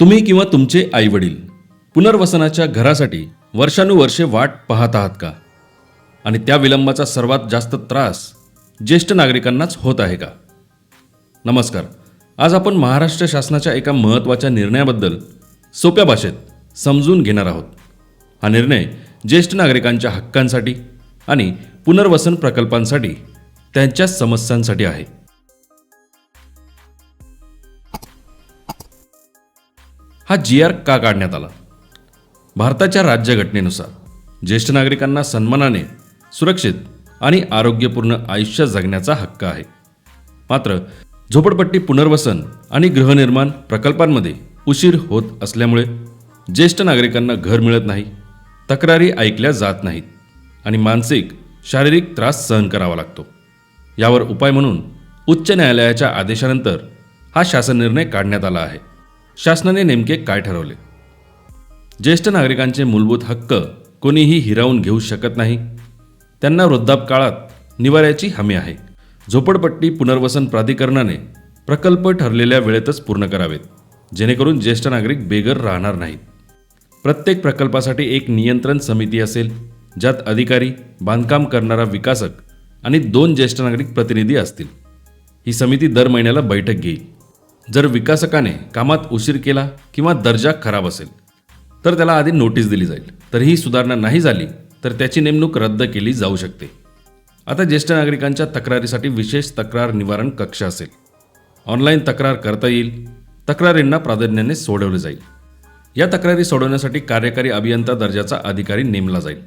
तुम्ही किंवा तुमचे आई वडील पुनर्वसनाच्या घरासाठी वर्षानुवर्षे वाट पाहत आहात का? आणि त्या विलंबाचा सर्वात जास्त त्रास ज्येष्ठ नागरिकांनाच होत आहे का? नमस्कार. आज आपण महाराष्ट्र शासनाच्या एका महत्त्वाच्या निर्णयाबद्दल सोप्या भाषेत समजून घेणार आहोत. हा निर्णय ज्येष्ठ नागरिकांच्या हक्कांसाठी आणि पुनर्वसन प्रकल्पांसाठी त्यांच्या समस्यांसाठी आहे. हा जी आर का काढण्यात आला? भारताच्या राज्यघटनेनुसार ज्येष्ठ नागरिकांना सन्मानाने सुरक्षित आणि आरोग्यपूर्ण आयुष्य जगण्याचा हक्क आहे. मात्र झोपडपट्टी पुनर्वसन आणि गृहनिर्माण प्रकल्पांमध्ये उशीर होत असल्यामुळे ज्येष्ठ नागरिकांना घर मिळत नाही तक्रारी ऐकल्या जात नाहीत आणि मानसिक शारीरिक त्रास सहन करावा लागतो. यावर उपाय म्हणून उच्च न्यायालयाच्या आदेशानंतर हा शासन निर्णय काढण्यात आला आहे. शासनाने नेमके काय ठरवले? ज्येष्ठ नागरिकांचे मूलभूत हक्क कोणीही हिरावून घेऊ शकत नाही. त्यांना वृद्धापकाळात निवाऱ्याची हमी आहे. झोपडपट्टी पुनर्वसन प्राधिकरणाने प्रकल्प ठरलेल्या वेळेतच पूर्ण करावेत. जेणेकरून ज्येष्ठ नागरिक बेघर राहणार नाहीत. प्रत्येक प्रकल्पासाठी एक नियंत्रण समिती असेल ज्यात अधिकारी बांधकाम करणारा विकासक आणि दोन ज्येष्ठ नागरिक प्रतिनिधी असतील. ही समिती दर महिन्याला बैठक घेईल. जर विकासकाने कामात उशीर केला किंवा दर्जा खराब असेल तर त्याला आधी नोटीस दिली जाईल. तर ही सुधारणा नाही झाली तर त्याची नेमणूक रद्द केली जाऊ शकते. आता ज्येष्ठ नागरिकांच्या तक्रारीसाठी विशेष तक्रार निवारण कक्ष असेल. ऑनलाईन तक्रार करता येईल. तक्रारींना प्राधान्याने सोडवले जाईल. या तक्रारी सोडवण्यासाठी कार्यकारी अभियंता दर्जाचा अधिकारी नेमला जाईल.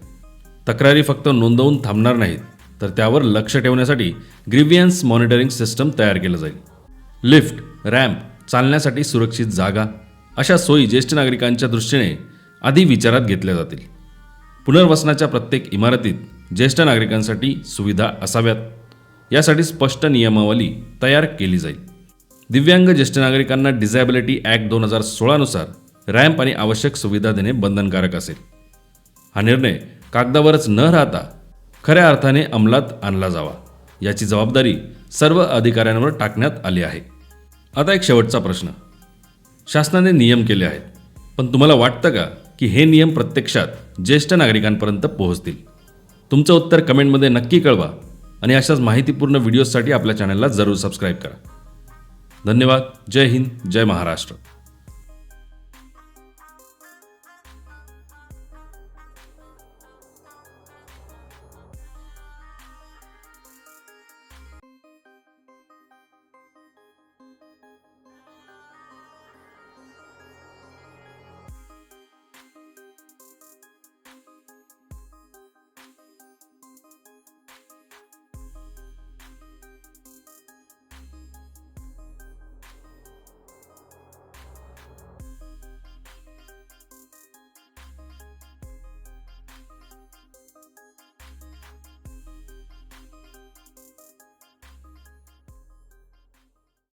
तक्रारी फक्त नोंदवून थांबणार नाहीत तर त्यावर लक्ष ठेवण्यासाठी ग्रिव्हियन्स मॉनिटरिंग सिस्टम तयार केलं जाईल. लिफ्ट रॅम्प चालण्यासाठी सुरक्षित जागा अशा सोयी ज्येष्ठ नागरिकांच्या दृष्टीने आधी विचारात घेतल्या जातील. पुनर्वसनाच्या प्रत्येक इमारतीत ज्येष्ठ नागरिकांसाठी सुविधा असाव्यात. यासाठी स्पष्ट नियमावली तयार केली जाईल. दिव्यांग ज्येष्ठ नागरिकांना डिझॅबिलिटी ॲक्ट दोन हजार सोळानुसार रॅम्प आणि आवश्यक सुविधा देणे बंधनकारक असेल. हा निर्णय कागदावरच न राहता खऱ्या अर्थाने अंमलात आणला जावा. याची जबाबदारी सर्व अधिकाऱ्यांवर टाकण्यात आली आहे. आता एक शेवटचा प्रश्न. शासनाने नियम केले आहेत. पण तुम्हाला वाटतं का की हे नियम प्रत्यक्षात ज्येष्ठ नागरिकांपर्यंत पोहोचतील? तुमचं उत्तर कमेंटमध्ये नक्की कळवा आणि अशाच माहितीपूर्ण व्हिडिओजसाठी आपल्या चॅनलला जरूर सबस्क्राईब करा. धन्यवाद. जय हिंद. जय महाराष्ट्र.